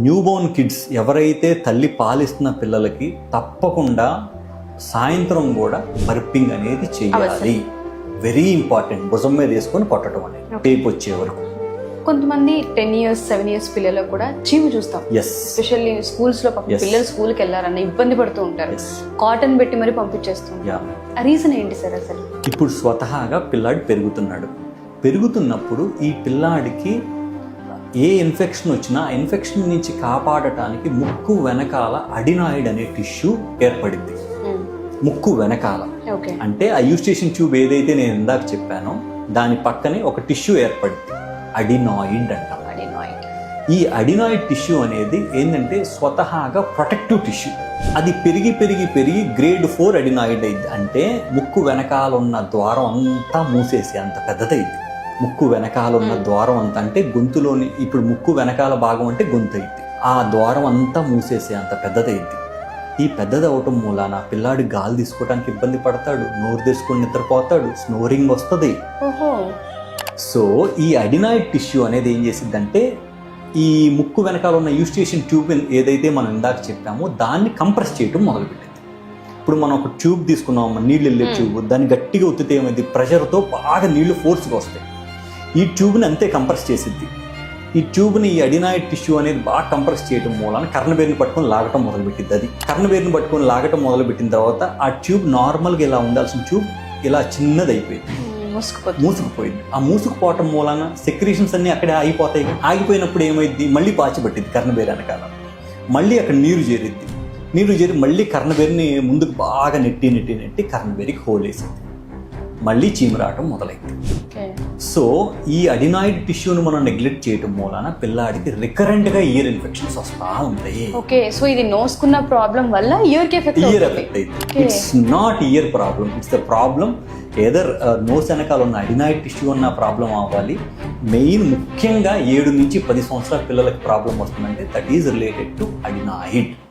Newborn kids ఎవరైతే తల్లి పాలిస్తున్న పిల్లలకి తప్పకుండా సాయంత్రం కూడా బర్పింగ్ అనేది చేయాలి. వెరీ ఇంపార్టెంట్ భుజం మీద వేసుకొని కొట్టడం అనేది. టేప్ వచ్చే వరకు. కొంతమంది టెన్ ఇయర్స్ సెవెన్ ఇయర్స్ పిల్లలకు కూడా చీము చూస్తాం. ఎస్ ఎస్పెషల్లీ స్కూల్స్లో. పిల్లలు స్కూల్కి వెళ్ళారన్న ఇబ్బంది పడుతూ ఉంటారు. కాటన్ పెట్టి మరి పంపించేస్తూ ఉంటారు. యా ఆ రీజన్ ఏంటి సార్ అసలు? ఇప్పుడు స్వతహాగా పిల్లాడు పెరుగుతున్నాడు. పెరుగుతున్నప్పుడు ఈ పిల్లాడికి ఏ ఇన్ఫెక్షన్ వచ్చినా ఆ ఇన్ఫెక్షన్ నుంచి కాపాడటానికి ముక్కు వెనకాల అడినాయిడ్ అనే టిష్యూ ఏర్పడింది. ముక్కు వెనకాల. ఓకే అంటే ఆ యూస్టేషన్ ట్యూబ్ ఏదైతే నేను ఇందాక చెప్పానో దాని పక్కనే ఒక టిష్యూ ఏర్పడింది. అడినాయిడ్ అంటాం. ఈ అడినాయిడ్ టిష్యూ అనేది ఏంటంటే స్వతహాగా ప్రొటెక్టివ్ టిష్యూ. అది పెరిగి పెరిగి పెరిగి గ్రేడ్ ఫోర్ అడినాయిడ్ అయింది. అంటే ముక్కు వెనకాల ఉన్న ద్వారం అంతా మూసేసి అంత పెద్దదైంది. ముక్కు వెనకాల ఉన్న ద్వారం అంతా అంటే గొంతులోని ఇప్పుడు ముక్కు వెనకాల భాగం అంటే గొంతు అయింది. ఆ ద్వారం అంతా మూసేసి అంత పెద్దదైంది ఈ పెద్దది అవటం మూలాన పిల్లాడు గాలి తీసుకోవడానికి ఇబ్బంది పడతాడు నోరు తెచ్చుకొని నిద్రపోతాడు స్నోరింగ్ వస్తుంది. సో ఈ అడినాయిడ్ టిష్యూ అనేది ఏం చేసిద్దంటే ఈ ముక్కు వెనకాల ఉన్న యూస్టేషన్ ట్యూబ్ ఏదైతే మనం ఇందాక చెప్పామో దాన్ని కంప్రెస్ చేయడం మొదలుపెట్టింది. ఇప్పుడు మనం ఒక ట్యూబ్ తీసుకున్నాం నీళ్ళు వెళ్ళే. ట్యూబ్ దాన్ని గట్టిగా ఒత్తితే ఏమైంది? ప్రెషర్తో బాగా నీళ్ళు ఫోర్స్గా వస్తాయి. ఈ ట్యూబ్ని అంతే కంప్రెస్ చేసిద్ది. ఈ ట్యూబ్ని ఈ అడినాయిడ్ టిష్యూ అనేది బాగా కంప్రెస్ చేయడం మూలాన కర్ణబేరుని పట్టుకొని లాగటం మొదలుపెట్టింది అది. కర్ణబేరుని పట్టుకొని లాగటం మొదలుపెట్టిన తర్వాత ఆ ట్యూబ్ నార్మల్గా ఇలా ఉండాల్సిన ట్యూబ్ ఇలా చిన్నది అయిపోయింది మూసుకుపోయింది. ఆ మూసుకుపోవటం మూలాన సెక్రీషన్స్ అన్ని అక్కడే ఆగిపోతాయి. ఆగిపోయినప్పుడు ఏమైంది మళ్ళీ పాచి పట్టింది కర్ణబేరు వెనకాల. మళ్ళీ అక్కడ నీరు చేరిద్ది. నీరు చేరి మళ్ళీ కర్ణబేరిని ముందుకు బాగా నెట్టి నెట్టి నెట్టి కర్ణబేరికి హోల్ వేసింది. మళ్ళీ చీమ రావటం మొదలైంది. సో ఈ అడినాయిడ్ టిష్యూను మనం నెగ్లెక్ట్ చేయటం మూలాన పిల్లాడికి రికరెంట్గా ఇయర్ ఇన్ఫెక్షన్స్ వస్తూ ఉంటాయి. ఓకే సో ఇది నోసుకున్న ప్రాబ్లం వల్ల ఇయర్కి ఎఫెక్ట్ ఇయర్ ఎఫెక్ట్ అయితే. It's not ear problem it's the problem either nose వెనకాల ఉన్న అడినాయిడ్ టిష్యూ ఉన్న ప్రాబ్లం అవ్వాలి. మెయిన్ ముఖ్యంగా ఏడు నుంచి పది సంవత్సరాల పిల్లలకి ప్రాబ్లం వస్తుందంటే that is related to adenoid.